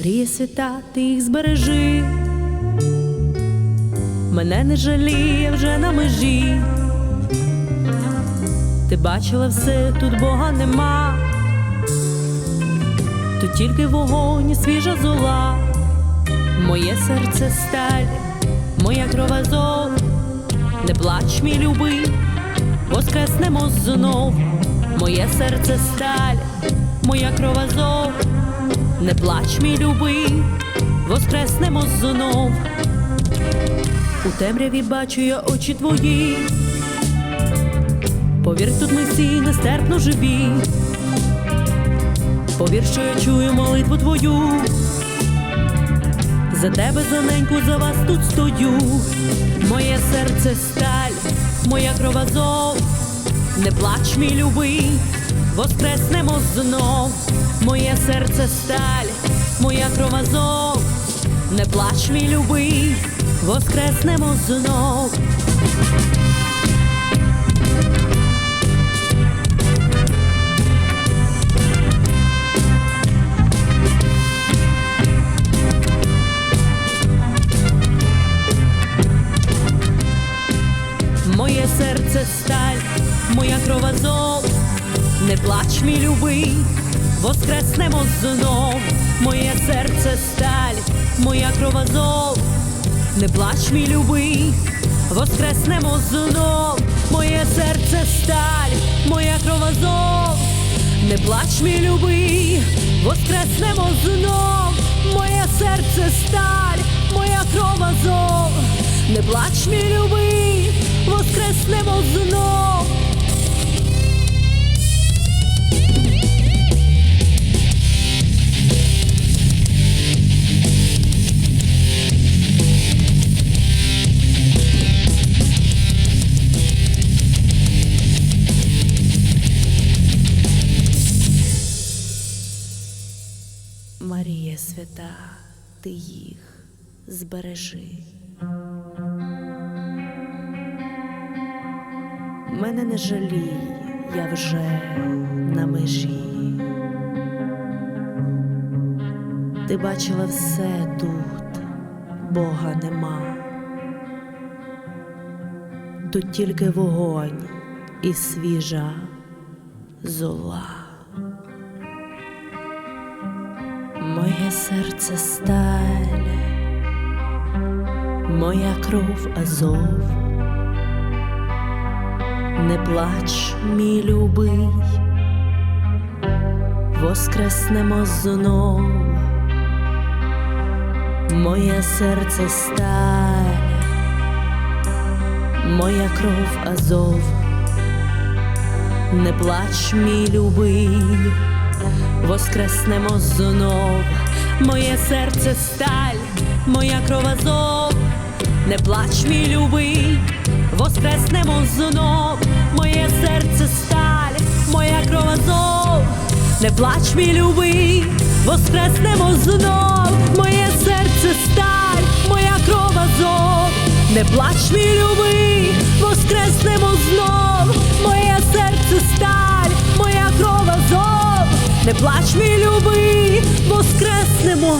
Марія свята, ти їх збережи, мене не жаліє вже на межі. Ти бачила все, тут Бога нема, тут тільки вогонь свіжа зола, моє серце сталь, моя кров азов, не плач, мій любий, воскреснемо знов, моє серце сталь, моя кров азов, не плач, мій любий, воскреснемо знов. У темряві бачу я очі твої. Повір, тут ми всі нестерпно живі. Повір, що я чую молитву твою. За тебе, за неньку, за вас тут стою. Моє серце сталь, моя кров азов. Не плач, мій любий, воскреснемо знов. Моє серце сталь, моя кровазов. Не плач, мій любий, воскреснемо знов. Моє серце сталь, моя кров азов, не плач, мій любий, воскреснемо знов, моє серце сталь, моя кров азов, не плач, мій любий, воскреснемо знов, моє серце сталь, моя кров азов, не плач, мій любий, воскреснемо знов, моє серце сталь, моя кров азов, не плач, мій любий, воскреснемо знов. Свята, ти їх збережи. Мене не жалій, я вже на межі. Ти бачила все тут, Бога нема. Тут тільки вогонь і свіжа зола. Моє серце сталь, моя кров азов. Не плач, мій любий, воскреснемо знов, моє серце сталь, моя кров азов, не плач, мій любий, воскреснемо знов, моє серце сталь, моя кров азов, не плач, мій любий, воскреснемо знов, моє серце сталь, моя кров азов, не плач, мій любий, воскреснемо знов, моє серце сталь, моя кров азов, не плач, мій любий, воскреснемо знов, не плач, мій любий, воскреснемо